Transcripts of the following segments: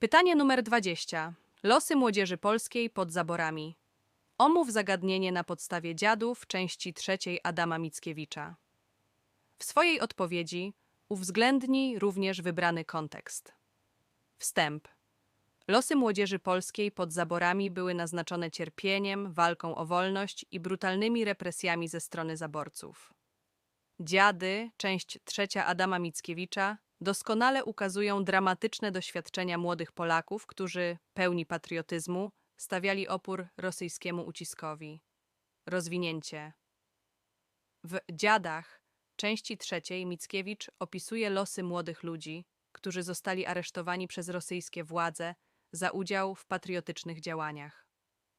Pytanie numer 20. Losy młodzieży polskiej pod zaborami. Omów zagadnienie na podstawie dziadów części trzeciej Adama Mickiewicza. W swojej odpowiedzi uwzględnij również wybrany kontekst. Wstęp. Losy młodzieży polskiej pod zaborami były naznaczone cierpieniem, walką o wolność i brutalnymi represjami ze strony zaborców. Dziady, część trzecia Adama Mickiewicza, doskonale ukazują dramatyczne doświadczenia młodych Polaków, którzy, pełni patriotyzmu, stawiali opór rosyjskiemu uciskowi. Rozwinięcie. W Dziadach, części trzeciej, Mickiewicz opisuje losy młodych ludzi, którzy zostali aresztowani przez rosyjskie władze za udział w patriotycznych działaniach.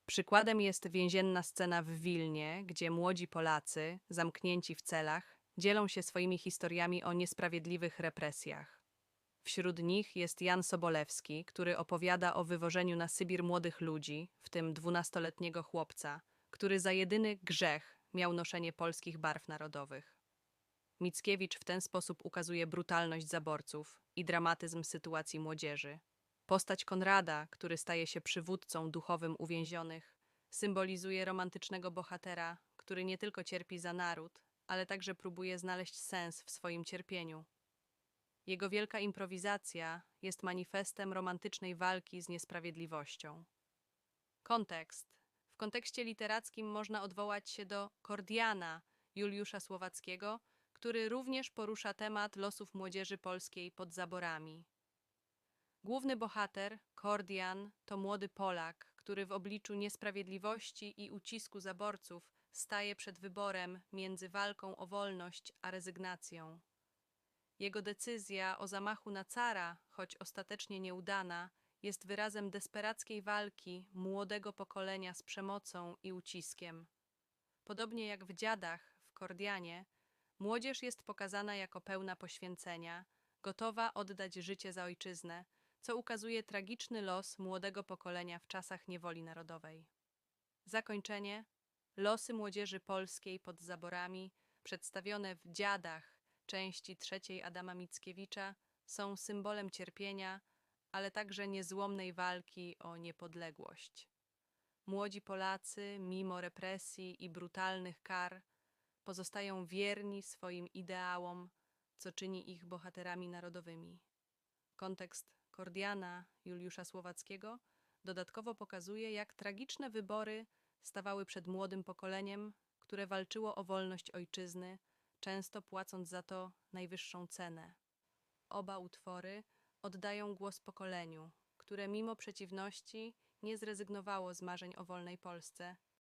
Przykładem jest więzienna scena w Wilnie, gdzie młodzi Polacy, zamknięci w celach, dzielą się swoimi historiami o niesprawiedliwych represjach. Wśród nich jest Jan Sobolewski, który opowiada o wywożeniu na Sybir młodych ludzi, w tym dwunastoletniego chłopca, który za jedyny grzech miał noszenie polskich barw narodowych. Mickiewicz w ten sposób ukazuje brutalność zaborców i dramatyzm sytuacji młodzieży. Postać Konrada, który staje się przywódcą duchowym uwięzionych, symbolizuje romantycznego bohatera, który nie tylko cierpi za naród, ale także próbuje znaleźć sens w swoim cierpieniu. Jego wielka improwizacja jest manifestem romantycznej walki z niesprawiedliwością. Kontekst. W kontekście literackim można odwołać się do Kordiana Juliusza Słowackiego, który również porusza temat losów młodzieży polskiej pod zaborami. Główny bohater, Kordian, to młody Polak, który w obliczu niesprawiedliwości i ucisku zaborców staje przed wyborem między walką o wolność a rezygnacją. Jego decyzja o zamachu na cara, choć ostatecznie nieudana, jest wyrazem desperackiej walki młodego pokolenia z przemocą i uciskiem. Podobnie jak w Dziadach w Kordianie, młodzież jest pokazana jako pełna poświęcenia, gotowa oddać życie za ojczyznę, co ukazuje tragiczny los młodego pokolenia w czasach niewoli narodowej. Zakończenie Losy młodzieży polskiej pod zaborami, przedstawione w Dziadach części trzeciej Adama Mickiewicza, są symbolem cierpienia, ale także niezłomnej walki o niepodległość. Młodzi Polacy, mimo represji i brutalnych kar, pozostają wierni swoim ideałom, co czyni ich bohaterami narodowymi. Kontekst Kordiana Juliusza Słowackiego dodatkowo pokazuje, jak tragiczne wybory stawały przed młodym pokoleniem, które walczyło o wolność ojczyzny, często płacąc za to najwyższą cenę. Oba utwory oddają głos pokoleniu, które mimo przeciwności nie zrezygnowało z marzeń o wolnej Polsce